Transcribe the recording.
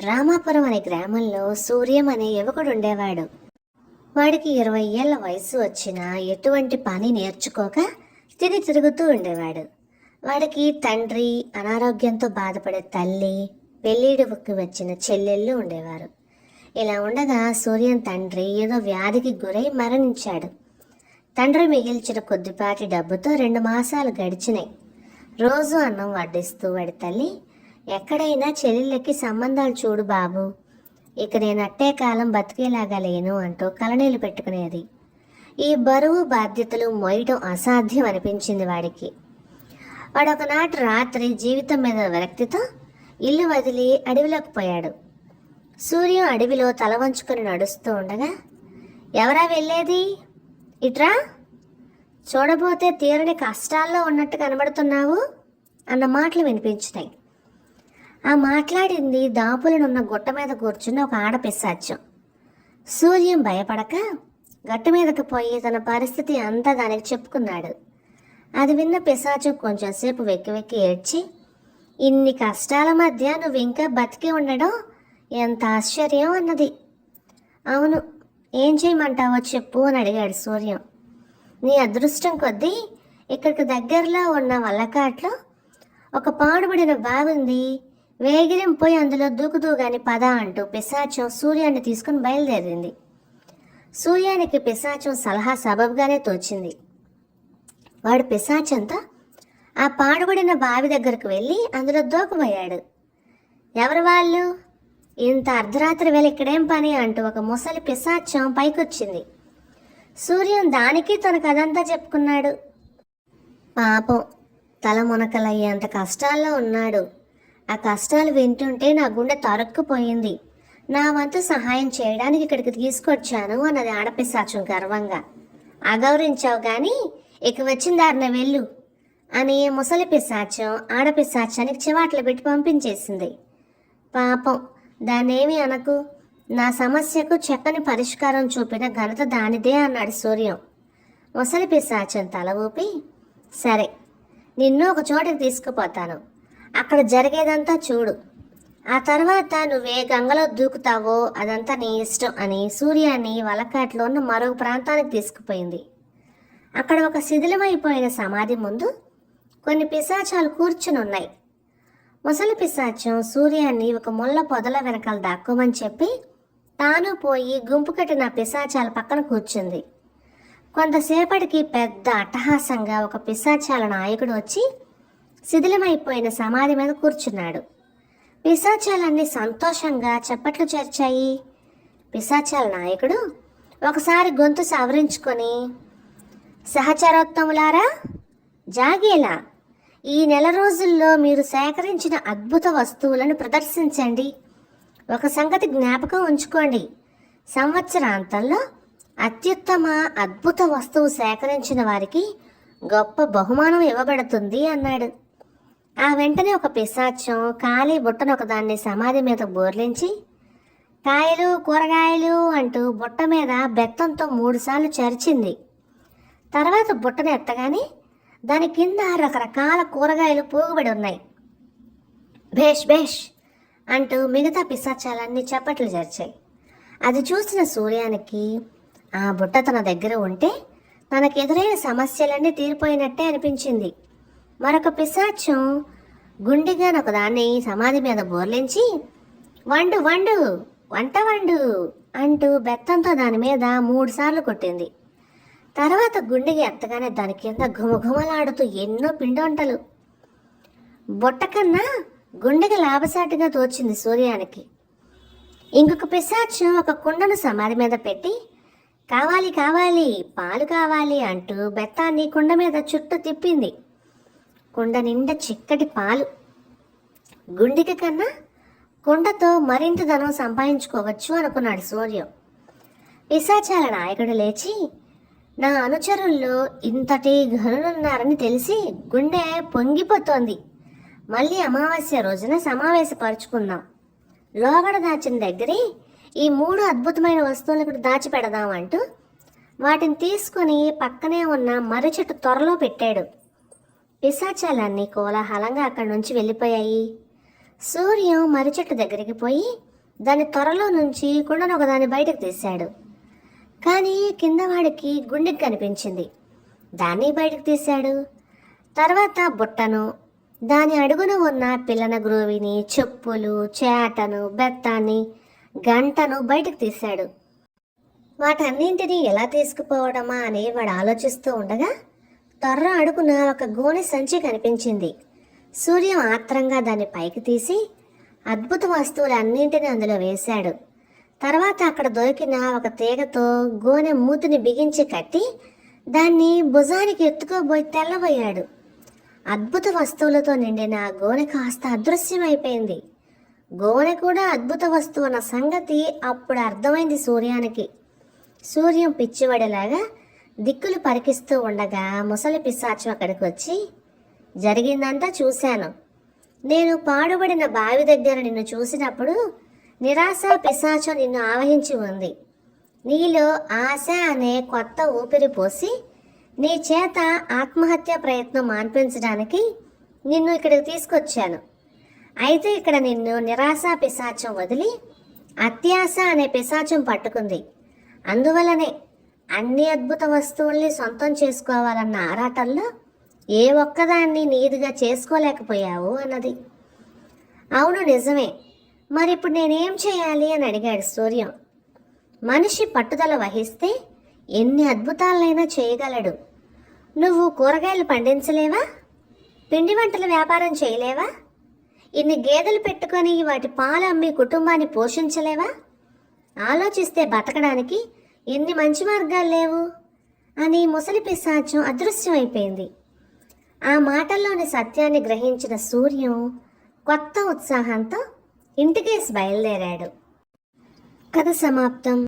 రామాపురం అనే గ్రామంలో సూర్యం అనే యువకుడు ఉండేవాడు. వాడికి ఇరవై ఏళ్ళ వయసు వచ్చినా ఎటువంటి పని నేర్చుకోక తిరిగి తిరుగుతూ ఉండేవాడు. వాడికి తండ్రి అనారోగ్యంతో బాధపడే తల్లి పెళ్ళిడుకి వచ్చిన చెల్లెళ్ళు ఉండేవారు. ఇలా ఉండగా సూర్యం తండ్రి ఏదో వ్యాధికి గురై మరణించాడు. తండ్రి మిగిల్చిన కొద్దిపాటి డబ్బుతో రెండు మాసాలు గడిచినాయి. రోజు అన్నం వడ్డిస్తూ వాడి తల్లి ఎక్కడైనా చెల్లెళ్ళకి సంబంధాలు చూడు బాబు. ఇక నేను అట్టే కాలం బతికేలాగా లేను అంటూ కలనీళ్ళు పెట్టుకునేది. ఈ బరువు బాధ్యతలు మోయటం అసాధ్యం అనిపించింది వాడికి. వాడు ఒకనాటి రాత్రి జీవితం మీద విరక్తితో ఇల్లు వదిలి అడవిలోకి పోయాడు. సూర్యం అడవిలో తల వంచుకొని నడుస్తూ ఉండగా ఎవరా వెళ్ళేది? ఇట్రా? చూడబోతే తీరని కష్టాల్లో ఉన్నట్టు కనబడుతున్నావు? అన్న మాటలు వినిపించినాయి. ఆ మాట్లాడింది దాపులనున్న గుట్ట మీద కూర్చున్న ఒక ఆడపిశాచ్యం సూర్యం భయపడక గట్టు మీదకి పోయి తన పరిస్థితి అంతా దానికి చెప్పుకున్నాడు. అది విన్న పిశాచం కొంచెంసేపు వెక్కి వెక్కి ఏడ్చి ఇన్ని కష్టాల మధ్య నువ్వు ఇంకా బతికి ఉండడం ఎంత ఆశ్చర్యం అన్నది. అవును ఏం చేయమంటావో చెప్పు అని అడిగాడు సూర్యం. నీ అదృష్టం కొద్దీ ఇక్కడికి దగ్గరలో ఉన్న వల్లకాట్లో ఒక పాడుబడిన బావి ఉంది వేగిరం పోయి అందులో దూకుతూ గాని పద అంటూ పిశాచం సూర్యాన్ని తీసుకుని బయలుదేరింది. సూర్యానికి పిశాచం సలహా సబబ్గానే తోచింది. వాడు పిశాచంతో ఆ పాడుబడిన బావి దగ్గరకు వెళ్ళి అందులో దూకబోయాడు ఎవరు వాళ్ళు? ఇంత అర్ధరాత్రి వేళ ఇక్కడేం పని అంటూ ఒక ముసలి పిశాచం పైకొచ్చింది. సూర్యం దానికి తన కథంతా చెప్పుకున్నాడు. పాపం తల మునకలయ్యేంత కష్టాల్లో ఉన్నాడు. ఆ కష్టాలు వింటుంటే నా గుండె తరక్కుపోయింది. నా వంతు సహాయం చేయడానికి ఇక్కడికి తీసుకొచ్చాను అన్నది ఆడపిశాచం గర్వంగా. అగౌరవించావు గాని ఇక వచ్చిన దారిన వెళ్ళు అని ముసలి పిశాచం ఆడపిశాచానికి చివాట్లు పెట్టి పంపించేసింది. పాపం దాన్నేమి అనకు. నా సమస్యకు చక్కని పరిష్కారం చూపిన ఘనత దానిదే అన్నాడు సూర్యం. ముసలి పిశాచం తల ఊపి సరే నిన్ను ఒక చోటకి తీసుకుపోతాను. అక్కడ జరిగేదంతా చూడు. ఆ తర్వాత నువ్వే గంగలో దూకుతావో అదంతా నీ ఇష్టం అని సూర్యాన్ని వలకాట్లో ఉన్న మరో ప్రాంతానికి తీసుకుపోయింది. అక్కడ ఒక శిథిలమైపోయిన సమాధి ముందు కొన్ని పిశాచాలు కూర్చుని ఉన్నాయి. ముసలి పిశాచం సూర్యాన్ని ఒక ముళ్ళ పొదల వెనకాల దాక్కోమని చెప్పి తాను పోయి గుంపు కట్టిన పిశాచాల పక్కన కూర్చుంది. కొంతసేపటికి పెద్ద అట్టహాసంగా ఒక పిశాచాల నాయకుడు వచ్చి శిథిలమైపోయిన సమాధి మీద కూర్చున్నాడు. పిశాచాలన్నీ సంతోషంగా చప్పట్లు చేర్చాయి. పిశాచాల నాయకుడు ఒకసారి గొంతు సవరించుకొని సహచరోత్తములారా జాగేలా. ఈ నెల రోజుల్లో మీరు సేకరించిన అద్భుత వస్తువులను ప్రదర్శించండి. ఒక సంగతి జ్ఞాపకం ఉంచుకోండి. సంవత్సరాంతంలో అత్యుత్తమ అద్భుత వస్తువు సేకరించిన వారికి గొప్ప బహుమానం ఇవ్వబడుతుంది అన్నాడు. ఆ వెంటనే ఒక పిశాచం ఖాళీ బుట్టను ఒకదాన్ని సమాధి మీద బోర్లించి కాయలు కూరగాయలు అంటూ బుట్ట మీద బెత్తంతో మూడుసార్లు చరిచింది. తర్వాత బుట్టను ఎత్తగానే దాని కింద రకరకాల కూరగాయలు పోగుబడి ఉన్నాయి. భేష్ భేష్ అంటూ మిగతా పిశాచాలన్నీ చప్పట్లు జరిచాయి. అది చూసిన సూర్యానికి ఆ బుట్ట తన దగ్గర ఉంటే తనకు ఎదురైన సమస్యలన్నీ తీరిపోయినట్టే అనిపించింది. మరొక పిశాచం. గుండెగాను ఒకదాన్ని సమాధి మీద బోర్లించి వండు వండు వంట వండు అంటూ బెత్తంతో దాని మీద మూడుసార్లు కొట్టింది. తర్వాత గుండెకి ఎత్తగానే దాని కింద ఘుమఘుమలాడుతూ ఎన్నో పిండి వంటలు. బుట్ట కన్నా గుండెకి లాభసాటిగా తోచింది సూర్యానికి. ఇంకొక పిశాచం ఒక కుండను సమాధి మీద పెట్టి కావాలి కావాలి పాలు కావాలి అంటూ బెత్తాన్ని కుండ మీద చుట్టూ తిప్పింది. కుండ నిండా చిక్కటి పాలు. గుండెకి కన్నా కుండతో మరింత ధనం సంపాదించుకోవచ్చు అనుకున్నాడు సూర్యం. పిశాచాల నాయకుడు లేచి నా అనుచరుల్లో ఇంతటి ఘనులున్నారని తెలిసి గుండె పొంగిపోతోంది. మళ్ళీ అమావాస్య రోజున సమావేశపరుచుకుందాం. లోగడ దాచిన దగ్గరే ఈ మూడు అద్భుతమైన వస్తువులు ఇక్కడ దాచిపెడదాం అంటూ వాటిని తీసుకొని పక్కనే ఉన్న మర్రి చెట్టు త్వరలో పెట్టాడు. పిశాచాలన్నీ కోలాహలంగా అక్కడి నుంచి వెళ్ళిపోయాయి. సూర్యం మరిచెట్టు దగ్గరికి పోయి దాని త్వరలో నుంచి కుండను ఒకదాన్ని బయటకు తీశాడు. కానీ కింద వాడికి గుండెకి కనిపించింది. దాన్ని బయటకు తీశాడు. తర్వాత బుట్టను దాని అడుగున ఉన్న పిల్లన గ్రోవిని చెప్పులు చేటను బెత్తాన్ని గంటను బయటకు తీశాడు. వాటన్నింటినీ ఎలా తీసుకుపోవడమా అని వాడు ఆలోచిస్తూ ఉండగా త్వర అడుగున ఒక గోనె సంచి కనిపించింది. సూర్యం ఆత్రంగా దాన్ని పైకి తీసి అద్భుత వస్తువులన్నింటినీ అందులో వేశాడు. తర్వాత అక్కడ దొరికిన ఒక తీగతో గోనె మూతిని బిగించి కట్టి దాన్ని భుజానికి ఎత్తుకోబోయి తెల్లబోయాడు. అద్భుత వస్తువులతో నిండిన గోనె కాస్త అదృశ్యమైపోయింది. గోనె కూడా అద్భుత వస్తువు అన్న సంగతి అప్పుడు అర్థమైంది సూర్యానికి. సూర్యం పిచ్చివడేలాగా దిక్కులు పరికిస్తూ ఉండగా ముసలి పిశాచం అక్కడికి వచ్చి జరిగిందంతా చూశాను. నేను పాడుబడిన బావి దగ్గర నిన్ను చూసినప్పుడు నిరాశ పిశాచం నిన్ను ఆవహించి ఉంది. నీలో ఆశ అనే కొత్త ఊపిరి పోసి నీ చేత ఆత్మహత్య ప్రయత్నం మాన్పించడానికి నిన్ను ఇక్కడికి తీసుకొచ్చాను. అయితే ఇక్కడ నిన్ను నిరాశ పిశాచం వదిలి అత్యాశ అనే పిశాచం పట్టుకుంది. అందువలనే అన్ని అద్భుత వస్తువుల్ని సొంతం చేసుకోవాలన్న ఆరాటంలో ఏ ఒక్కదాన్ని నీదిగా చేసుకోలేకపోయావు అన్నది. అవును నిజమే. మరి ఇప్పుడు నేనేం చేయాలి అని అడిగాడు సూర్యం. మనిషి పట్టుదల వహిస్తే ఎన్ని అద్భుతాలైనా చేయగలడు. నువ్వు కూరగాయలు పండించలేవా? పిండి వంటల వ్యాపారం చేయలేవా? ఇన్ని గేదెలు పెట్టుకొని వాటి పాలు అమ్మి కుటుంబాన్ని పోషించలేవా? ఆలోచిస్తే బతకడానికి ఎన్ని మంచి మార్గాలు లేవు? అని ముసలి పిశాచం అదృశ్యమైపోయింది. ఆ మాటల్లోని సత్యాన్ని గ్రహించిన సూర్యం కొత్త ఉత్సాహంతో ఇంటికేసి బయలుదేరాడు. కథ సమాప్తం.